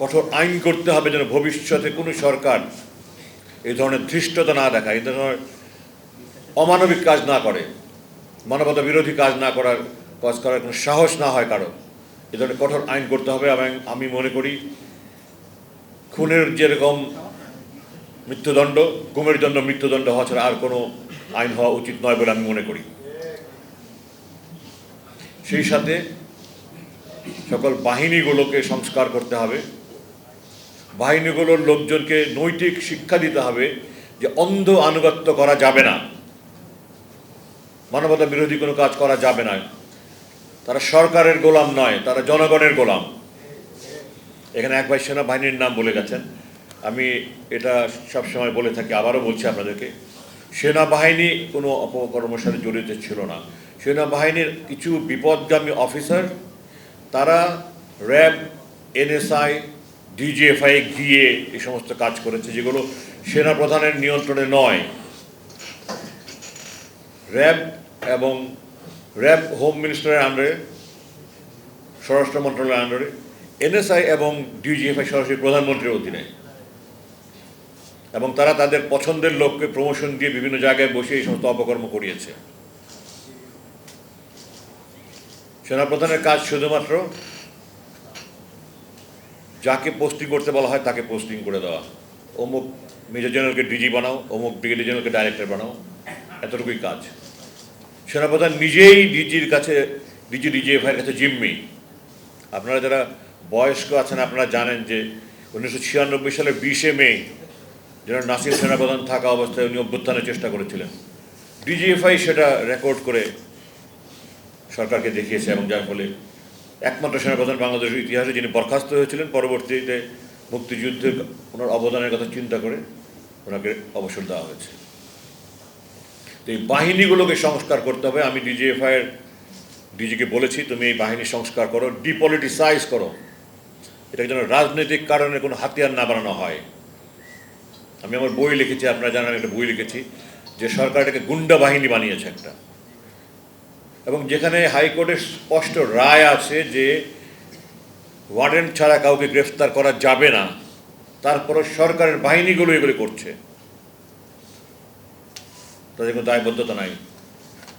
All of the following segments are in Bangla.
কঠোর আইন করতে হবে যেন ভবিষ্যতে কোনো সরকার এই ধরনের ধৃষ্টতা না দেখায় এই ধরনের অমানবিক কাজ না করে, মানবতা বিরোধী কাজ না করার, কাজ করার কোনো সাহস না হয় কারও। এ ধরনের কঠোর আইন করতে হবে এবং আমি মনে করি খুনের যেরকম মৃত্যুদণ্ড, গুমের জন্য মৃত্যুদণ্ড হওয়া ছাড়া আর কোনো আইন হওয়া উচিত নয় বলে আমি মনে করি। সেই সাথে সকল বাহিনীগুলোকে সংস্কার করতে হবে। বাহিনীগুলোর লোকজনকে নৈতিক শিক্ষা দিতে হবে যে অন্ধ আনুগত্য করা যাবে না। মানবতা বিরোধী কোনো কাজ করা যাবে না। তারা সরকারের গোলাম নয়, তারা জনগণের গোলাম। এখানে এক ভাই সেনাবাহিনীর নাম বলে গেছেন। আমি এটা সবসময় বলে থাকি, আবারও বলছি আপনাদেরকে, সেনাবাহিনী কোনো অপকর্মের সাথে জড়িত ছিল না। সেনাবাহিনীর কিছু বিপদগামী অফিসার, তারা র্যাব, এনএসআই ডিজিএফআই গিয়ে এই সমস্ত কাজ করেছে, যেগুলো সেনা প্রধানের নিয়ন্ত্রণে নয়। র্যাব এবং র্যাব হোম মিনিস্টারের আন্ডারে, স্বরাষ্ট্র মন্ত্রণালয়ের আন্ডারে, এনএসআই এবং ডিজিএফআই সরাসরি প্রধানমন্ত্রীর অধীনে। এবং তারা তাদের পছন্দের লোককে প্রমোশন দিয়ে বিভিন্ন জায়গায় বসে এই সমস্ত অপকর্ম করিয়েছে। সেনাপ্রধানের কাজ শুধুমাত্র যাকে পোস্টিং করতে বলা হয় তাকে পোস্টিং করে দেওয়া। অমুক মেজর জেনারেলকে ডিজি বানাও, অমুক ব্রিগেডিয়ার জেনারেলকে ডাইরেক্টর বানাও, এতটুকুই কাজ। সেনাপ্রধান নিজেই ডিজির কাছে ডিজি ডিজিএফআইয়ের কাছে জিম্মি। আপনারা যারা বয়স্ক আছেন, আপনারা জানেন যে উনিশশো ছিয়ানব্বই সালের বিশে মে যেন নাসির সেনাপ্রধান থাকা অবস্থায় উনি অভ্যুত্থানের চেষ্টা করেছিলেন। ডিজিএফআই সেটা রেকর্ড করে সরকারকে দেখিয়েছে এবং যার ফলে একমাত্র সেনাপ্রধান বাংলাদেশের ইতিহাসে যিনি বরখাস্ত হয়েছিলেন, পরবর্তীতে মুক্তিযুদ্ধে ওনার অবদানের কথা চিন্তা করে ওনাকে অবসর দেওয়া হয়েছে। তো এই বাহিনীগুলোকে সংস্কার করতে হবে। আমি ডিজিএফআইয়ের ডিজিকে বলেছি, তুমি এই বাহিনী সংস্কার করো ডিপলিটিসাইজ করো। এটা যেন রাজনৈতিক কারণে কোনো হাতিয়ার না বানানো হয়। আমি আমার বই লিখেছি, আপনারা জানেন একটা বই লিখেছি, যে সরকার এটাকে গুন্ডা বাহিনী বানিয়েছে একটা। এবং যেখানে হাইকোর্টের স্পষ্ট রায় আছে যে ওয়ারেন্ট ছাড়া কাউকে গ্রেফতার করা যাবে না, তারপরও সরকারের বাহিনীগুলো এগুলো করছে। তাদের কোনো দায়বদ্ধতা নাই।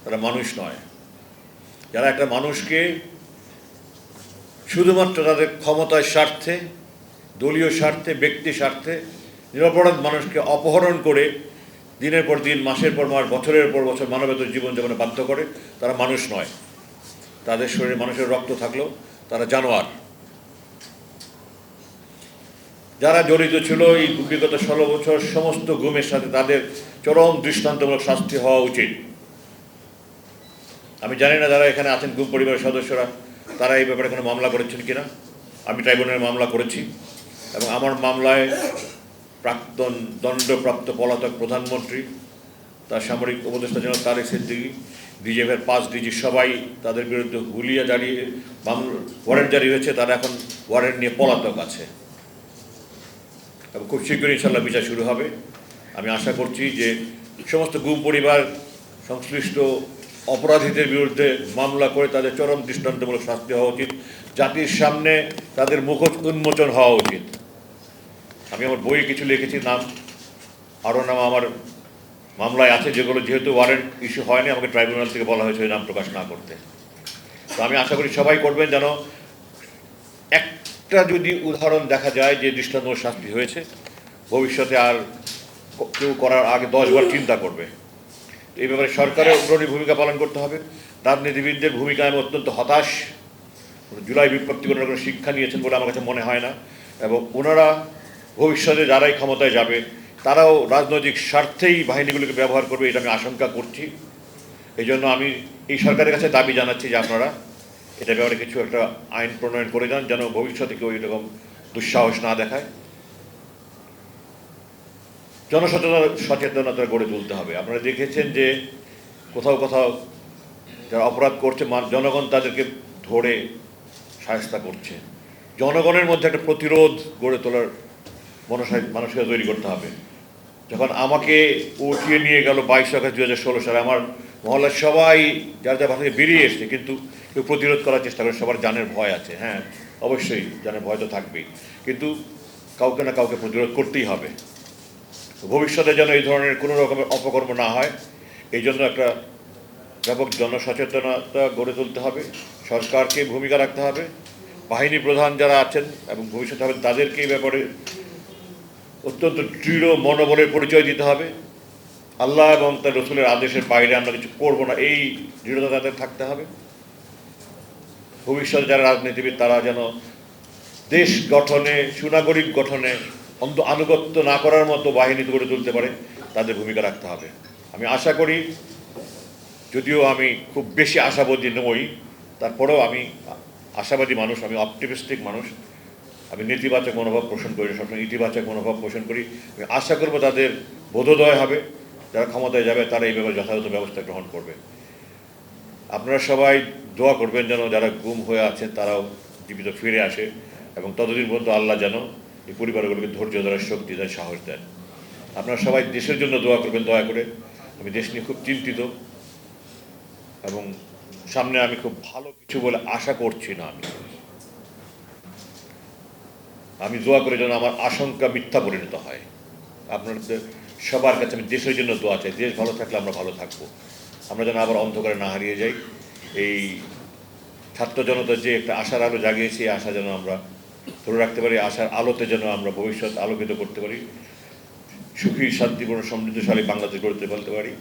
তারা মানুষ নয়। যারা একটা মানুষকে শুধুমাত্র তাদের ক্ষমতার স্বার্থে, দলীয় স্বার্থে, ব্যক্তি স্বার্থে, নিরপরাধ মানুষকে অপহরণ করে দিনের পর দিন, মাসের পর মাস, বছরের পর বছর মানবেতর জীবনযাপনে বাধ্য করে তারা মানুষ নয়। তাদের শরীরে মানুষের রক্ত থাকলেও তারা জানোয়ার। যারা জড়িত ছিল এই বিগত ষোলো বছর, সমস্ত গুমের সাথে তাদের চরম দৃষ্টান্তমূলক শাস্তি হওয়া উচিত। আমি জানি না যারা এখানে আছেন গুম পরিবারের সদস্যরা, তারা এই ব্যাপারে কোনো মামলা করেছেন কিনা? আমি ট্রাইব্যুনালে মামলা করেছি এবং আমার মামলায় প্রাক্তন দণ্ডপ্রাপ্ত পলাতক প্রধানমন্ত্রী, তার সামরিক উপদেষ্টা জেনারেল তারেক সিদ্দিকি, বিজেপির পাঁচ ডিজি সবাই তাদের বিরুদ্ধে গুলিয়া মামলা, ওয়ারেন্ট জারি হয়েছে, তারা এখন ওয়ারেন্ট নিয়ে পলাতক আছে। এবং খুব শীঘ্রই ইনশাল্লাহ বিচার শুরু হবে। আমি আশা করছি যে সমস্ত গুম পরিবার, সংশ্লিষ্ট অপরাধীদের বিরুদ্ধে মামলা করে তাদের চরম দৃষ্টান্তমূলক শাস্তি হওয়া উচিত। জাতির সামনে তাদের মুখোশ উন্মোচন হওয়া উচিত। আমি আমার বইয়ে কিছু লিখেছি, নাম আরও নাম আমার মামলায় আছে, যেগুলো যেহেতু ওয়ারেন্ট ইস্যু হয়নি, আমাকে ট্রাইব্যুনাল থেকে বলা হয়েছে ওই নাম প্রকাশ না করতে। তো আমি আশা করি সবাই করবেন যেন একটা যদি উদাহরণ দেখা যায় যে দৃষ্টান্তমূলক শাস্তি হয়েছে, ভবিষ্যতে আর কেউ করার আগে দশবার চিন্তা করবে। এই ব্যাপারে সরকারের অগ্রণী ভূমিকা পালন করতে হবে। রাজনীতিবিদদের ভূমিকা আমি অত্যন্ত হতাশ। জুলাই বিপ্লবটি কোনো শিক্ষা নিয়েছেন বলে আমার কাছে মনে হয় না। এবং ওনারা ভবিষ্যতে যারাই ক্ষমতায় যাবে, তারাও রাজনৈতিক স্বার্থেই বাহিনীগুলোকে ব্যবহার করবে, এটা আমি আশঙ্কা করছি। এই জন্য আমি এই সরকারের কাছে দাবি জানাচ্ছি যে আপনারা এটা ব্যাপারে কিছু একটা আইন প্রণয়ন করে যান, যেন ভবিষ্যতে কেউ এরকম দুঃসাহস না দেখায়। জনসচেতনতা সচেতনতা গড়ে তুলতে হবে। আপনারা দেখেছেন যে কোথাও কোথাও যারা অপরাধ করছে মান- জনগণ তাদেরকে ধরে সাহস্তা করছে। জনগণের মধ্যে একটা প্রতিরোধ গড়ে তোলার মানসিকতা তৈরি করতে হবে। যখন আমাকে উঠিয়ে নিয়ে গেল বাইশ আগস্ট দু হাজার ষোলো সালে, আমার মহল্লার সবাই যার যার থেকে বেরিয়ে এসছে, কিন্তু কেউ প্রতিরোধ করার চেষ্টা করে, সবার জানের ভয় আছে হ্যাঁ অবশ্যই জানের ভয় তো থাকবেই। কিন্তু কাউকে না কাউকে প্রতিরোধ করতেই হবে। ভবিষ্যতে যেন এই ধরনের কোনো রকমের অপকর্ম না হয়, এই জন্য একটা ব্যাপক জনসচেতনতা গড়ে তুলতে হবে, সরকারকে ভূমিকা রাখতে হবে, বাহিনী প্রধান যারা আছেন এবং ভবিষ্যতে হবেন তাদেরকে এই ব্যাপারে অত্যন্ত দৃঢ় মনোবলের পরিচয় দিতে হবে। আল্লাহ এবং তার রসুলের আদেশের বাইরে আমরা কিছু করব না, এই দৃঢ়তা তাদের থাকতে হবে। ভবিষ্যতে যারা রাজনীতিবিদ, তারা যেন দেশ গঠনে, সুনাগরিক গঠনে অন্ত আনুগত্য না করার মতো বাহিনী গড়ে তুলতে পারে, তাদের ভূমিকা রাখতে হবে। আমি আশা করি, যদিও আমি খুব বেশি আশাবাদী নই, তারপরেও আমি আশাবাদী মানুষ, আমি অপটিমিস্টিক মানুষ আমি নেতিবাচক মনোভাব পোষণ করি না, সবসময় ইতিবাচক মনোভাব পোষণ করি। আশা করব তাদের বোধোদয় হবে যারা ক্ষমতায় যাবে তারা এই ব্যাপারে যথাযথ ব্যবস্থা গ্রহণ করবে। আপনারা সবাই দোয়া করবেন যেন যারা গুম হয়ে আছে তারাও জীবিত ফিরে আসে এবং ততদিন পর্যন্ত আল্লাহ যেন এই পরিবারগুলোকে ধৈর্য ধরার শক্তি দেন সাহস দেন। আপনারা সবাই দেশের জন্য দোয়া করবেন দয়া করে। আমি দেশ নিয়ে খুব চিন্তিত এবং সামনে আমি খুব ভালো কিছু বলে আশা করছি না আমি। আমি দোয়া করে যেন আমার আশঙ্কা মিথ্যা পরিণত হয়। আপনাদের সবার কাছে আমি দেশের জন্য দোয়া চাই। দেশ ভালো থাকলে আমরা ভালো থাকব। আমরা যেন আবার অন্ধকারে না হারিয়ে যাই। এই ছাত্র জনতার যে একটা আশার আলো জাগিয়েছি আশা যেন আমরা ধরে রাখতে পারি। আশার আলোতে যেন আমরা ভবিষ্যৎ আলোকিত করতে পারি। সুখী, শান্তিপূর্ণ, সমৃদ্ধশালী বাংলাদেশ গড়তে ফেলতে পারি।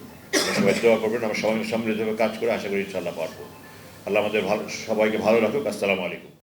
সবাই দোয়া করবেন। আমরা সবাই সম্মিলিতভাবে কাজ করে আশা করি ইনশাল্লাহ পারব। আল্লাহ আমাদের ভালো সবাইকে ভালো রাখুক। আসসালামু আলাইকুম।